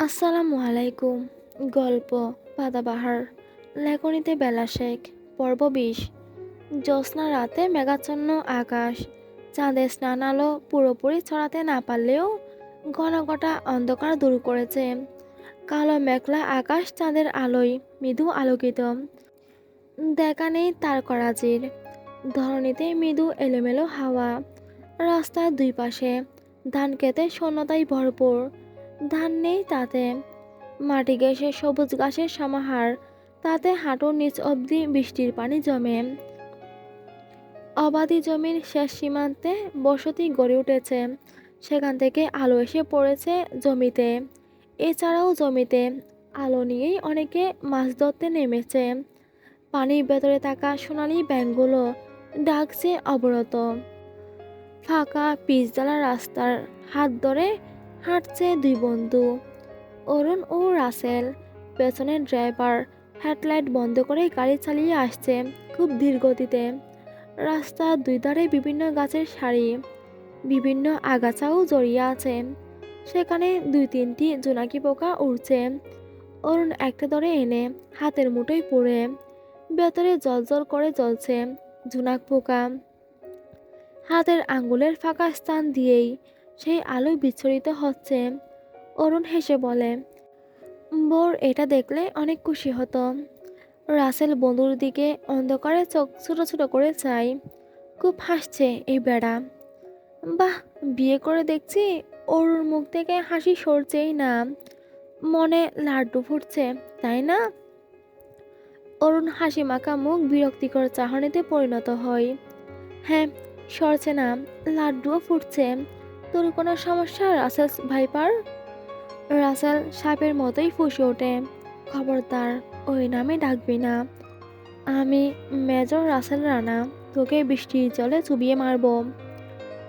আসসালামু আলাইকুম। গল্প, পাতাবাহার, লেখনীতে বেলা শেখ, পর্ব বিশ। জ্যোৎস্না রাতে মেঘাচ্ছন্ন আকাশ। চাঁদের স্নান আলো পুরোপুরি ছড়াতে না পারলেও ঘন ঘটা অন্ধকার দূর করেছে। কালো মেঘলা আকাশ চাঁদের আলোয় মৃদু আলোকিত। দেখা নেই তার করাজির। ধরণীতে মৃদু এলোমেলো হাওয়া। রাস্তার দুই পাশে ধান খেতে শূন্যতায় ভরপুর। ধান নেই তাতে। মাটি ঘেঁষে সবুজ ঘাসের সমাহার, তাতে হাঁটুর নিচ অবধি বৃষ্টির পানি জমে। অবাধি জমির শেষ সীমান্তে বসতি গড়ে উঠেছে। সেখান থেকে আলো এসে পড়েছে জমিতে। এছাড়াও জমিতে আলো নিয়েই অনেকে মাছ ধরতে নেমেছে। পানির ভেতরে থাকা সোনালি ব্যাঙগুলো ডাকছে অবরত ফাঁকা পিচডালা রাস্তার হাত ধরে হাঁটছে দুই বন্ধু। অরুণ ও রাসেল পেছনের ড্রাইভার হেডলাইট বন্ধ করে গাড়ি চালিয়ে আসছে খুব ধীর গতিতে রাস্তার দুই ধারে বিভিন্ন গাছের সারি বিভিন্ন আগাছাও জড়িয়ে আছে। সেখানে দুই তিনটি জোনাকি পোকা উড়ছে অরুণ একটা ধরে এনে হাতের মুঠোয় পড়ে ভেতরে জলজল করে জ্বলছে জোনাক পোকা। হাতের আঙ্গুলের ফাঁকা স্থান দিয়েই সেই আলো বিচ্ছরিত হচ্ছে। অরুণ হেসে বলে, বোর, এটা দেখলে অনেক খুশি হতো। রাসেল বন্ধুর দিকে অন্ধকারে চোখ ছোটো ছোটো করে চাই খুব হাসছে এই বেড়া। বাহ, বিয়ে করে দেখছি ওর মুখ থেকে হাসি সরছেই না। মনে লাড্ডু ফুটছে, তাই না? অরুণ হাসি মাখা মুখ বিরক্তিকর চাহনিতে পরিণত হয়। হ্যাঁ সরছে না, লাড্ডুও ফুটছে। তোর কোনো সমস্যা রাসেল ভাইপার? রাসেল সাপের মতোই ফুসে ওঠে। খবরদার, ওই নামে ডাকবি না। আমি মেজর রাসেল রানা, তোকে বৃষ্টির জলে চুবিয়ে মারব।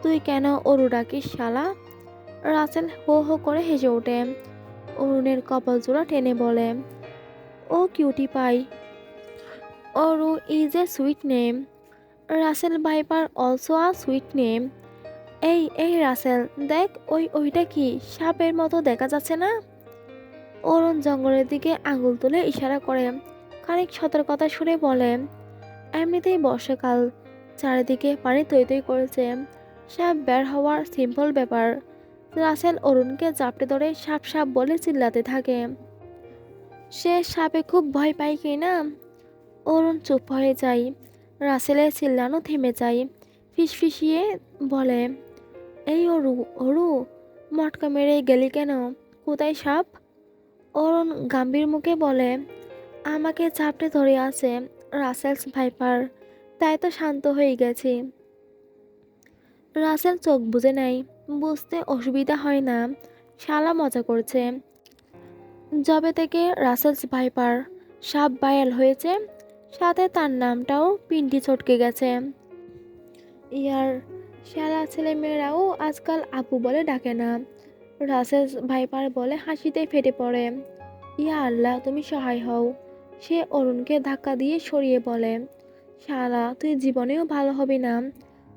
তুই কেন অরু ডাকিস, শালা? রাসেল হো হো করে হেসে ওঠে। অরুণের কপাল জোড়া টেনে বলে, ও cutie pie. Aru is a sweet name. Russell viper also a sweet name. এই এই রাসেল, দেখ ওই ওইটা কি? সাপের মতো দেখা যাচ্ছে না? অরুণ জঙ্গলের দিকে আঙুল তুলে ইশারা করে, খানিক সতর্কতা শুনে বলে, এমনিতেই বর্ষাকাল চারিদিকে পানি তৈ তৈ করেছে। সাপ বের হওয়ার সিম্পল ব্যাপার। রাসেল অরুণকে চাপটে ধরে সাপ সাপ বলে চিল্লাতে থাকে। সে সাপে খুব ভয় পায় কি না? অরুণ চুপ হয়ে যায়। রাসেলের চিল্লানো থেমে যায়। ফিসফিসিয়ে বলে এই অরু অরু, মটকা মেরে গেলি কেন? কোথায় সাপ? অরুণ গাম্ভীর মুখে বলে, আমাকে চাপটে ধরে আছে রাসেলস ভাইপার, তাই তো শান্ত হয়ে গেছি। রাসেল চোখ বুঝে নাই বুঝতে অসুবিধা হয় না, শালা মজা করছে। জবে থেকে রাসেলস ভাইপার সাপ বায়াল হয়েছে, সাথে তার নামটাও পিন্টি চটকে গেছে। ইয়ার শালা ছেলে মেয়েরাও আজকাল আপু বলে ডাকে না। রাসেল ভাইপার বলে হাসিতে ফেটে পড়ে। ইয়া আল্লাহ, তুমি সহায় হও। সে অরুণকে ধাক্কা দিয়ে সরিয়ে বলে, শালা, তুই জীবনেও ভালো হবি না।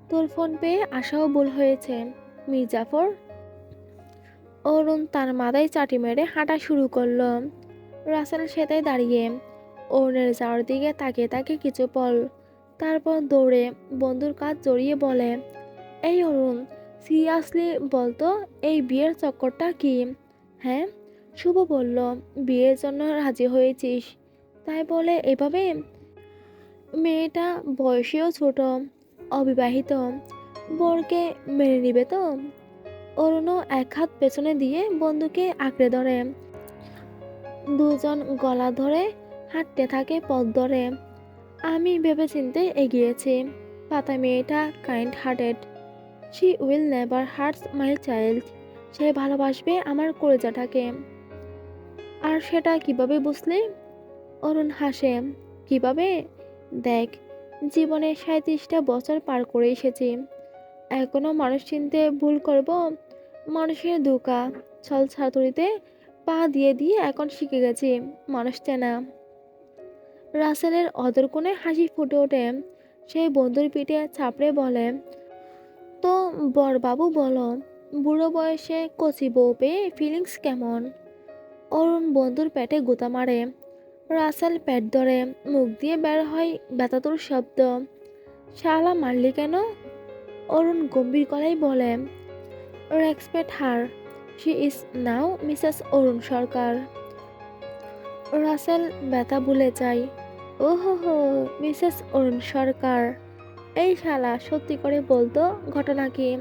তোর ফোন পেয়ে আসাও ভুল হয়েছে, মির্জাফর। অরুণ তার মাথায় চাটি মেরে হাঁটা শুরু করল। রাসেল সেটাই দাঁড়িয়ে, অরুণের যাওয়ার দিকে তাকিয়ে তাকে কিছু পল তারপর দৌড়ে বন্ধুর কাজ জড়িয়ে বলে এই অরুণ সিরিয়াসলি বলতো, এই বিয়ের চক্করটা কি? হ্যাঁ শুভ বলল, বিয়ের জন্য রাজি হয়েছিস? তাই বলে এভাবে? মেয়েটা বয়সেও ছোট, অবিবাহিত, বরকে মেনে নিবে তো? অরুণও এক হাত পেছনে দিয়ে বন্ধুকে আঁকড়ে ধরে। দুজন গলা ধরে হাঁটতে থাকে পথ ধরে। আমি ভেবেচিন্তে এগিয়েছি পাতা মেয়েটা kind hearted she will never hurts my child সে ভালোবাসবে আমার কলেজাটাকে। আর সেটা কীভাবে বুঝলে? অরুণ হাসে। কীভাবে? দেখ, জীবনে সাঁত্রিশটা বছর পার করে এসেছি। এখনও মানুষ চিনতে ভুল করব। মানুষের দুকা, ছল ছাতুরিতে পা দিয়ে দিয়ে এখন শিখে গেছি, মানুষ চেনা। রাসেলের অদর কোণে হাসি ফুটে ওঠে। সেই বন্ধুর পিঠে চাপড়ে বলে তো বরবাবু বলো, বুড়ো বয়সে কচি বউ পেয়ে ফিলিংস কেমন? অরুণ বন্ধুর পেটে গুঁতা মারে, রাসেল পেট ধরে, মুখ দিয়ে বের হয় বেতাতুর শব্দ। শালা মারলি কেন? অরুণ গম্ভীর গলায় বলে respect her she is now Mrs Arun Sarkar. Rasel ব্যথা ভুলে যায় ও হো হো মিসেস অরুণ সরকার। এই শালা, সত্যি করে বলতো, ঘটনা কি?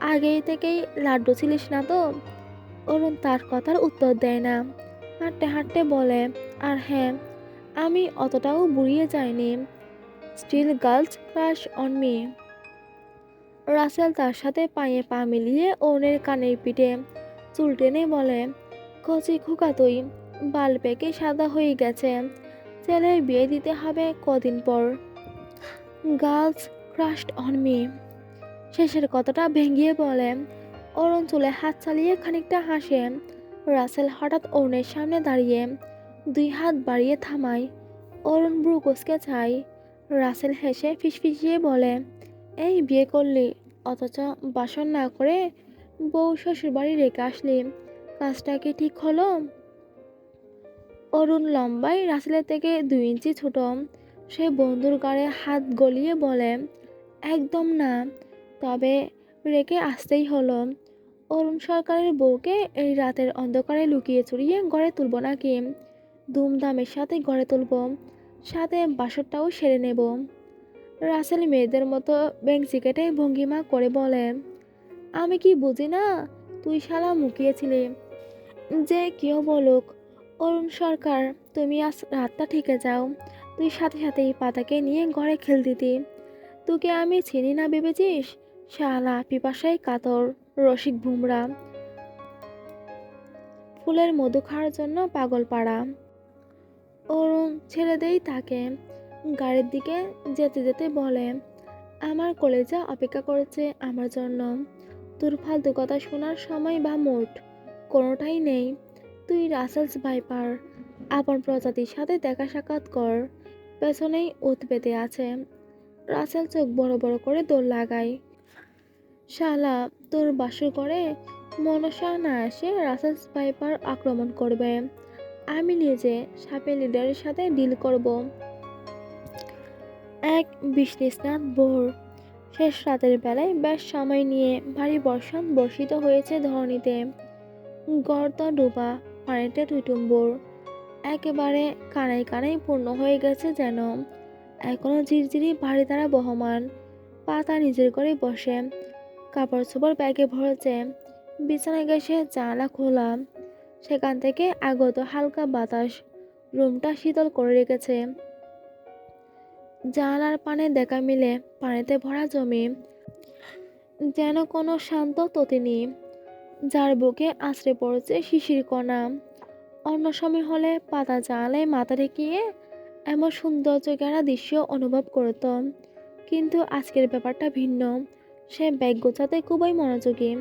আগেই থেকেই লাড্ডু ছিলিস না তো? অরুণ তার কথার উত্তর দেয় না। হাঁটতে হাঁটতে বলে, আর হ্যাঁ আমি অতটাও বুড়িয়ে যাইনি। Still girls crush on me. Rasel তার সাথে পায়ে পা মিলিয়ে অরুণের কানের পিঠে চুল টেনে বলে, কচি খোকা তুই, বাল পেকে সাদা হয়ে গেছে। ছেলের বিয়ে দিতে হবে কদিন পর। Girls crushed on me. শেষের কথাটা ভেঙিয়ে বলে। অরুণ চুলে হাত চালিয়ে খানিকটা হাসে। রাসেল হঠাৎ অরুণের সামনে দাঁড়িয়ে দুই হাত বাড়িয়ে থামায়। অরুণ ব্রু চাই রাসেল হেসে ফিসফিসিয়ে বলে, এই বিয়ে করলি, অথচ বাসন না করে বউ শ্বশুর বাড়ি রেখে আসলি। কাজটা কি ঠিক হলো? অরুণ লম্বায় রাসেলের থেকে দুই ইঞ্চি ছোট। সে বন্ধুর গাড়ে হাত গলিয়ে বলে, একদম না। তবে রেখে আসতেই হলো। অরুণ সরকারের বউকে এই রাতের অন্ধকারে লুকিয়ে চুরিয়ে গড়ে তুলব নাকি? ধুমধামের সাথে গড়ে তুলব, সাথে বাসরটাও সেরে নেব। রাসেল মেয়েদের মতো ব্যাংক কেটে ভঙ্গিমা করে বলে, আমি কি বুঝি না, তুই শালা মুখিয়েছিলি। যে কেউ বলুক, অরুণ সরকার, তুমি আজ রাতটা ঠিকে যাও। তুই সাথে সাথে এই পাতাকে নিয়ে ঘরে খেল দিতি। তোকে আমি চিনি না, ভেবেছিস? শালা পিপাসাই কাতর, রসিক ভুমরা ফুলের মধু খাওয়ার জন্য পাগল পাড়া। অরুণ ছেড়ে দেই তাকে। গাড়ির দিকে যেতে যেতে বলে, আমার কলেজা অপেক্ষা করেছে আমার জন্য। তোর ফালতু কথা শোনার সময় বা মোট কোনোটাই নেই। তুই রাসেলস ভাইপার। আপন প্রজাতির সাথে দেখা সাক্ষাৎ কর। পেছনেই উত পেতে আছে। রাসেল চোখ বড় বড় করে দৌড় লাগায়। শালা, তোর বাসর করে মনসা না এসে রাসেল ভাইপার আক্রমণ করবে। আমি নিজে সাপে লিডারের সাথে ডিল করব। এক বিষ্ণিস্নাথ ভোর। শেষ রাতের বেলায় বেশ সময় নিয়ে ভারী বর্ষণ বর্ষিত হয়েছে ধরণীতে। গর্ত ডোবা, পানিতে টুইটুম্বুর একেবারে কানাই কানাই পূর্ণ হয়ে গেছে যেন। এখনও ঝিরঝিরি ভারী দ্বারা বহমান। পাতা নিজের করে বসে। কাপড় চোপড় ব্যাগে ভরেছে। বিছানায় গেছে জানালা খোলা। সেখান থেকে আগত হালকা বাতাস রুমটা শীতল করে রেখেছে। জানালার পানে দেখা মিলে পানিতে ভরা জমি। যেন কোনো শান্ত ততিনি। যার বুকে আশ্রে পড়েছে শিশির কণা। অন্য সময় হলে পাতা জানালায় মাথা ঠেকিয়ে এমন সৌন্দর্য গেরা দৃশ্য অনুভব করত। কিন্তু আজকের ব্যাপারটা ভিন্ন। সে ব্যাগ গোছাতে খুবই মনোযোগী।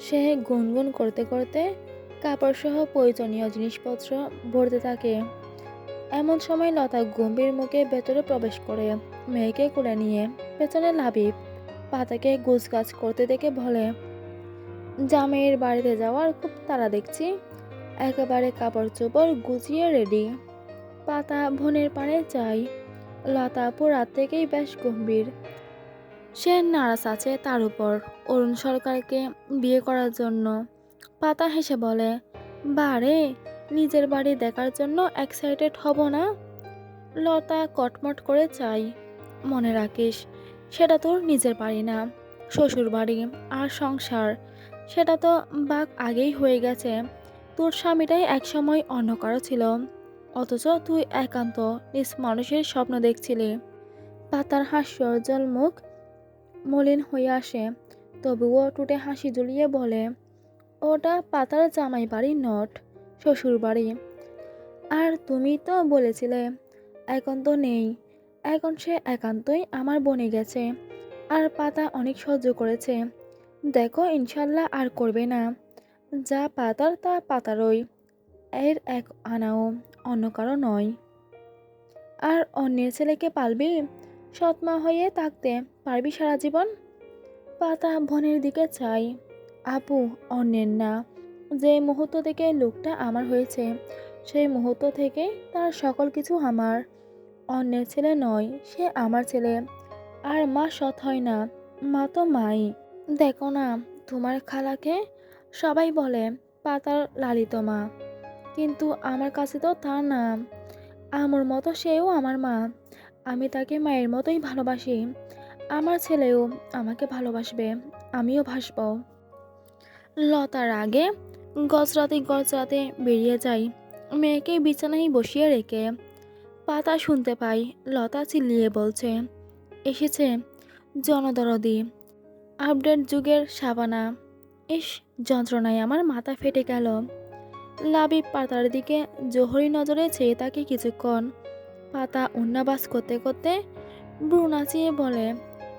সে গুনগুন করতে করতে কাপড়সহ প্রয়োজনীয় জিনিসপত্র ভরতে থাকে। এমন সময় লতা গম্ভীর মুখে ভেতরে প্রবেশ করে মেয়েকে কোলে নিয়ে পেছনে লাবিব পাতাকে গাছ করতে দেখে বলে, জামাইয়ের বাড়িতে যাওয়ার খুব তাড়া দেখছি। একেবারে কাপড় চোপড় গুছিয়ে রেডি। পাতা ভনের পানে চাই। লতা রাত থেকেই বেশ গম্ভীর। সে নারাজ আছে তার উপর। অরুণ সরকারকে বিয়ে করার জন্য। পাতা হেসে বলে বারে নিজের বাড়ি দেখার জন্য এক্সাইটেড হব না? লতা কটমট করে চাই। মনে রাখিস, সেটা তোর নিজের বাড়ি না শ্বশুর বাড়ি আর সংসার। সেটা তো বাঘ আগেই হয়ে গেছে। তোর স্বামীটাই একসময় অন্য কারও ছিল। অথচ তুই একান্ত, নিজ মানুষের স্বপ্ন দেখছিলি। পাতার হাস্যজ্জ্বল মুখ মলিন হয়ে আসে। তবুও টুটে হাসি ঝুলিয়ে বলে, ওটা পাতার জামাই বাড়ি নট শ্বশুর বাড়ি আর তুমি তো বলেছিলে, এখন তো নেই। এখন সে একান্তই আমার বনে গেছে। আর পাতা অনেক সহ্য করেছে। দেখো, ইনশাল্লাহ আর করবে না। যা পাতার তা পাতারই, এর এক আনাও অন্য কারও নয়। আর অন্যের ছেলেকে পালবি, সৎমা হয়ে থাকতে পারবি সারা জীবন? পাতা বনের দিকে চাই। আপু, অন্যের না। যে মুহূর্ত থেকে লোকটা আমার হয়েছে, সেই মুহূর্ত থেকে তার সকল কিছু আমার। অন্যের ছেলে নয়, সে আমার ছেলে। আর মা সৎ হয় না, মা তো মাই। দেখো না, তোমার খালাকে সবাই বলে পাতার লালিত মা। কিন্তু আমার কাছে তো তার নাম। আমার মতো সেও আমার মা। আমি তাকে মায়ের মতোই ভালোবাসি। আমার ছেলেও আমাকে ভালোবাসবে। আমিও ভাসব। লতার আগে গজরাতে গজরাতে বেরিয়ে যাই। মেয়েকে বিছানায় বসিয়ে রেখে পাতা শুনতে পাই। লতা চিল্লিয়ে বলছে, এসেছে জনদরদি। আপডেট যুগের সাবানা। ইস, যন্ত্রণায় আমার মাথা ফেটে গেল। লাবিব পাতার দিকে জোহরি নজরে চেয়ে তাকে কিছুক্ষণ পাতা উন্নাবাস করতে করতে ব্রু নাচিয়ে বলে,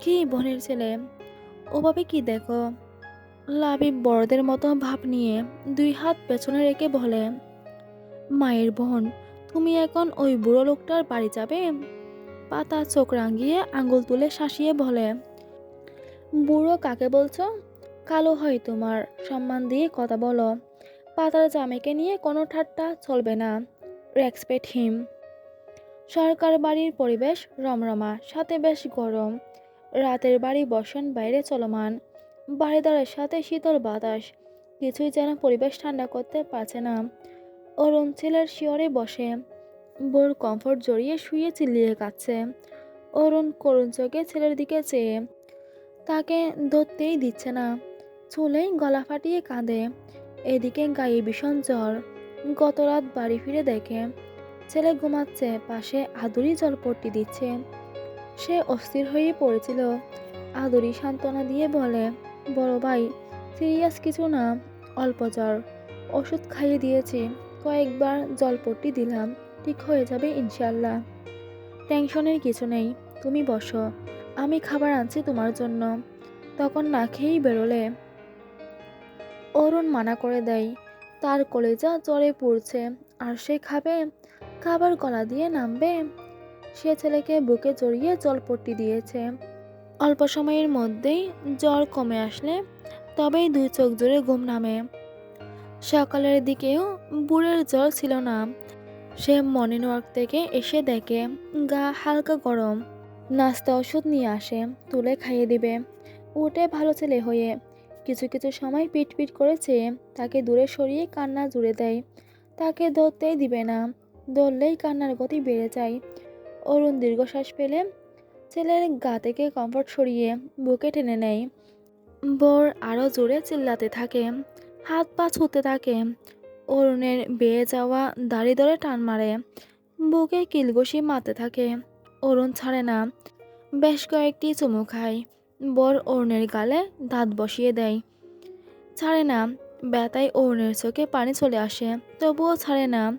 কি বোনের ছেলে? ওভাবে কি দেখো? লাবিব বড়দের মতো ভাব নিয়ে দুই হাত পেছনে রেখে বলে, মায়ের বোন, তুমি এখন ওই বুড়ো লোকটার বাড়ি যাবে? পাতা চোখ রাঙিয়ে আঙুল তুলে শাসিয়ে বলে, বুড়ো কাকে বলছো? কালো হয় তোমার সম্মান দিয়ে কথা বলো। পাতার জামেকে নিয়ে কোনো ঠাট্টা চলবে না। রেক্সপেক্ট হিম সরকার বাড়ির পরিবেশ রমরমা, সাথে বেশ গরম। রাতের বাড়ি বসন বাইরে চলমান। বাড়িদারের সাথে শীতল বাতাস। কিছুই যেন পরিবেশ ঠান্ডা করতে পারছে না। অরুণ ছেলের শিয়রে বসে। বোর কমফোর্ট জড়িয়ে শুয়ে চিল্লিয়ে কাচ্ছে অরুণ করুণ চোখে ছেলের দিকে চেয়ে। তাকে ধরতেই দিচ্ছে না। চুলেই গলা ফাটিয়ে কাঁদে। এদিকে গায়ে ভীষণ জ্বর। গত রাত বাড়ি ফিরে দেখে, ছেলে ঘুমাচ্ছে, পাশে আদুরি জলপট্টি দিচ্ছে। সে অস্থির হয়ে পড়েছিল। আদুরি সান্ত্বনা দিয়ে বলে, বড় ভাই, সিরিয়াস কিছু না, অল্প জ্বর। ওষুধ খাইয়ে দিয়েছি, কয়েকবার জলপট্টি দিলাম, ঠিক হয়ে যাবে ইনশাল্লাহ টেনশনের কিছু নেই, তুমি বসো। আমি খাবার আনছি তোমার জন্য তখন না খেয়েই বেরোলে। অরুণ মানা করে দেয়। তার কলেজা জ্বরে পড়ছে, আর সে খাবে, খাবার গলা দিয়ে নামবে। সে ছেলেকে বুকে জড়িয়ে জলপট্টি দিয়েছে। অল্প সময়ের মধ্যেই জ্বর কমে আসলে তবেই দুই চোখ জুড়ে ঘুম নামে। সকালের দিকেও বুড়ের জ্বর ছিল না। সে মর্নিং থেকে এসে দেখে গা হালকা গরম। নাস্তা ওষুধ নিয়ে আসে, তুলে খাইয়ে দিবে। উঠে ভালো ছেলে হয়ে কিছু কিছু সময় পিট পিট করে তাকে দূরে সরিয়ে কান্না জুড়ে দেয়। তাকে ধরতেই দিবে না। ধরলেই কান্নার গতি বেড়ে যায়। অরুণ দীর্ঘশ্বাস পেলে ছেলের গা থেকে কমফর্ট সরিয়ে বুকে টেনে নেয়। বর আরও জোরে চিল্লাতে থাকে। হাত পা ছুতে থাকে। অরুণের বেয়ে যাওয়া দাড়ি ধরে টান মারে। বুকে কিলঘুষি মারতে থাকে। অরুণ ছাড়ে না। বেশ কয়েকটি চুমু খায়। বর অরুণের গালে দাঁত বসিয়ে দেয়। ছাড়ে না, ব্যথায় অরুণের চোখে পানি চলে আসে। তবুও ছাড়ে না,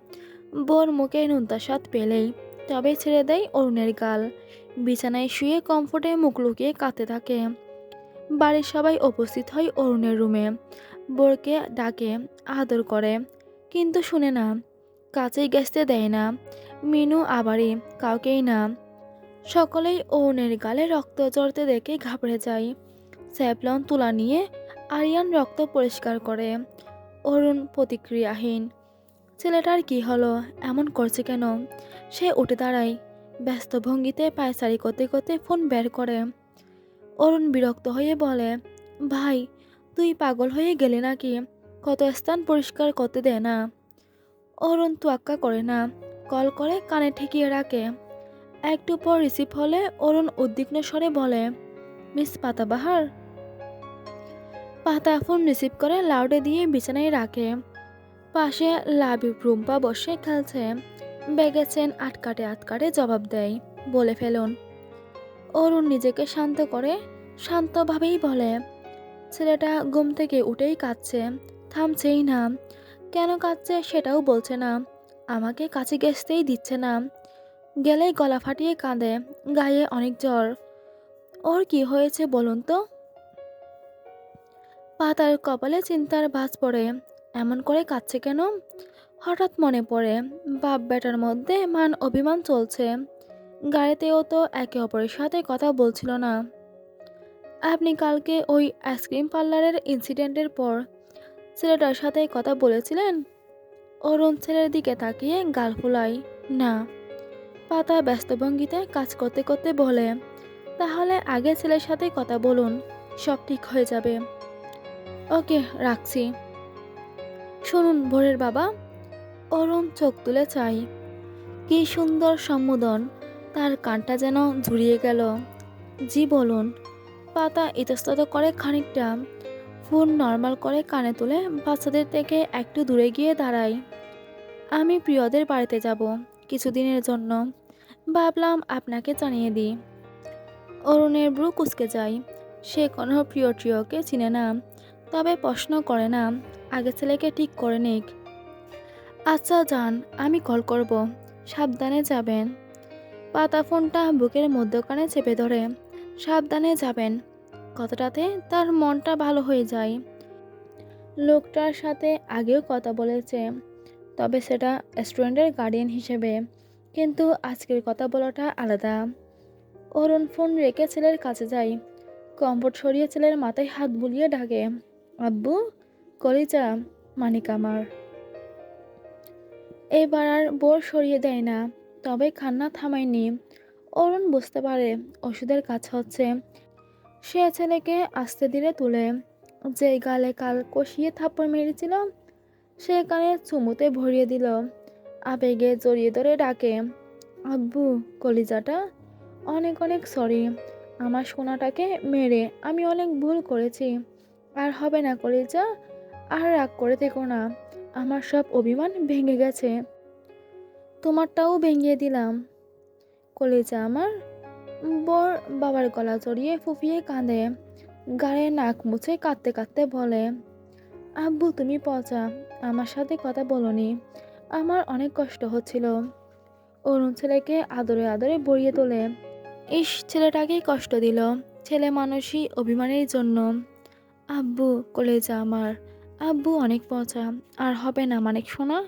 বোর মুখে নুনতা স্বাদ পেলেই। তবে ছেড়ে দেয় অরুণের গাল। বিছানায় শুয়ে কমফোর্টে মুখ লুকিয়ে কাঁদতে থাকে। বাড়ির সবাই উপস্থিত হয় অরুণের রুমে। বোরকে ডাকে, আদর করে, কিন্তু শুনে না। কাছেই গেছতে দেয় না। মিনু আবারই, কাউকেই না। সকলেই অরুণের গালে রক্ত জড়তে দেখে ঘাবড়ে যায়। স্যাপলন তুলা নিয়ে আরিয়ান রক্ত পরিষ্কার করে। অরুণ প্রতিক্রিয়াহীন। ছেলেটার কি হলো? এমন করছে কেন? সে উঠে দাঁড়ায়। ব্যস্ত ভঙ্গিতে পায়চারি করতে করতে ফোন বের করে। অরুণ বিরক্ত হয়ে বলে, ভাই, তুই পাগল হয়ে গেলে নাকি? কত স্থান পরিষ্কার করতে দেয় না। অরুণ তোয়াক্কা করে না। কল করে কানে ঠেকিয়ে রাখে। একটু পর রিসিভ হলে অরুণ উদ্বিগ্ন স্বরে বলে, মিস পাতাবাহার? পাতা ফোন রিসিভ করে লাউডে দিয়ে বিছানায় রাখে। পাশে লাবিব রুম্পা বসে খেলছে। ব্যাগে চেন আটকাটে আটকাটে জবাব দেয়, বলে ফেলুন। অরুণ নিজেকে শান্ত করে শান্তভাবেই বলে, ছেলেটা ঘুম থেকে উঠেই কাঁদছে, থামছেই না। কেন কাঁদছে সেটাও বলছে না। আমাকে কাছে গেছতেই দিচ্ছে না। গেলেই গলা ফাটিয়ে কাঁদে, গায়ে অনেক জ্বর। ওর কি হয়েছে বলুন তো? পাতার কপালে চিন্তার ভাঁজ পড়ে, এমন করে কাঁদছে কেন? হঠাৎ মনে পড়ে, বাপ বেটার মধ্যে মান অভিমান চলছে। গাড়িতেও তো একে অপরের সাথে কথা বলছিল না। আপনি কালকে ওই আইসক্রিম পার্লারের ইনসিডেন্টের পর ছেলেটার সাথে কথা বলেছিলেন? অরুণ ছেলের দিকে তাকিয়ে গাল ফুলায়, না। পাতা ব্যস্ত ভঙ্গিতে কাজ করতে করতে বলে, তাহলে আগে ছেলের সাথে কথা বলুন, সব ঠিক হয়ে যাবে। ওকে, রাখছি। শুনুন ভোরের বাবা, অরুণ চোখ তুলে চাই। কি সুন্দর সম্বোধন, তার কানটা যেন ঝুরিয়ে গেল। জি, বলুন। পাতা ইতস্তত করে খানিকটা, ফোন নর্মাল করে কানে তুলে বাচ্চাদের থেকে একটু দূরে গিয়ে দাঁড়াই আমি প্রিয়দের বাড়িতে যাব, কিছুদিনের জন্য। ভাবলাম আপনাকে জানিয়ে দিই। অরুণের ব্রু কুচকে যায়। সে কোনো প্রিয় ট্রিয়কে চিনে না। তবে প্রশ্ন করে না, আগে ছেলেকে ঠিক করে নিক। আচ্ছা যান আমি কল করব। সাবধানে যাবেন। পাতা ফোনটা বুকের মধ্যখানে চেপে ধরে। সাবধানে যাবেন। কথাটাতে তার মনটা ভালো হয়ে যায়। লোকটার সাথে আগেও কথা বলেছে। তবে সেটা স্টুডেন্টের গার্ডিয়ান হিসেবে কিন্তু আজকের কথা বলাটা আলাদা। অরুণ ফোন রেখে ছেলের কাছে যায়। কম্পট সরিয়ে ছেলের মাথায় হাত বুলিয়ে ডাকে, আব্বু, কলিজা, মানিক আমার। এবার আর বোর সরিয়ে দেয় না, তবে কান্না থামায়নি। অরুণ বুঝতে পারে ওষুধের কাজ হচ্ছে। সে ছেলেকে আস্তে ধীরে তুলে যে গালে কাল কষিয়ে থাপ্পড় মেরেছিল, সে কানে চুমুতে ভরিয়ে দিল। আবেগে জড়িয়ে ধরে ডাকে, আব্বু, কলিজাটা? অনেক অনেক সরি আমার সোনাটাকে মেরে আমি অনেক ভুল করেছি। আর হবে না কলিজা, আর রাগ করে থেকো না। আমার সব অভিমান ভেঙে গেছে। তোমারটাও ভেঙে দিলাম কলিজা আমার বর বাবার গলা জড়িয়ে ফুফিয়ে কাঁদে, গায়ে নাক মুছে কাঁদতে কাঁদতে বলে, আব্বু, তুমি পচা, আমার সাথে কথা বলনি। আমার অনেক কষ্ট হচ্ছিল। অরুণ ছেলেকে আদরে আদরে বড়িয়ে তোলে। ইস, ছেলেটাকেই কষ্ট দিল। ছেলে মানুষই অভিমানের জন্য। আব্বু, কলেজা আমার। আব্বু অনেক পচা। আর হবে না মানিক শোনা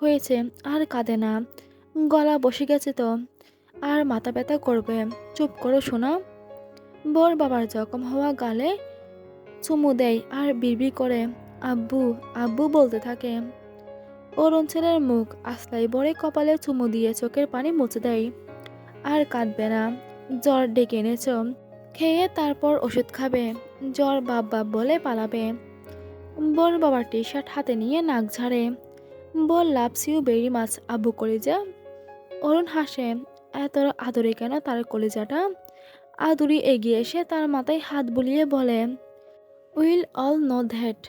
হয়েছে, আর কাঁদে না। গলা বসে গেছে তো। আর মাথা ব্যথা করবে। চুপ করো শোনা বর বাবার জখম হওয়া গালে চুমু দেয় আর বিড়বিড় করে। আব্বু আব্বু বলতে থাকে। অরুণ ছেলের মুখ আসলাই বড়ে কপালে চুমু দিয়ে চোখের পানি মুছে দেয়। আর কাঁদবে না। জ্বর ডেকে এনেছ। খেয়ে তারপর ওষুধ খাবে। জ্বর বাপ বাপ বলে পালাবে। বোর বাবার টি শার্ট হাতে নিয়ে নাক ঝাড়ে। বল লাপসিও বেরি মাছ আবু যা অরুণ হাসে, এত আদরে কেন তার কলিজাটা? আদুরি এগিয়ে এসে তার মাথায় হাত বুলিয়ে বলে, উইল অল নো দ্যাট।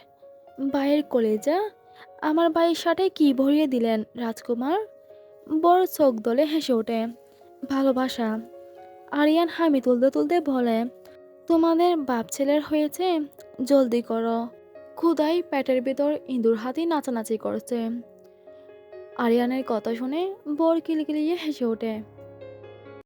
ভাইয়ের কলেজা? আমার ভাইয়ের সাথে কি ভরিয়ে দিলেন রাজকুমার? বড় চোখ দলে হেসে ওঠে। ভালোবাসা। আরিয়ান হামি তুলতে তুলতে বলে, তোমাদের বাপ ছেলের হয়েছে, জলদি করো। ক্ষুদাই পেটের ভিতর ইঁদুর হাতি নাচানাচি করছে। আরিয়ানের কথা শুনে বর কিলকিলিয়ে হেসে ওঠে।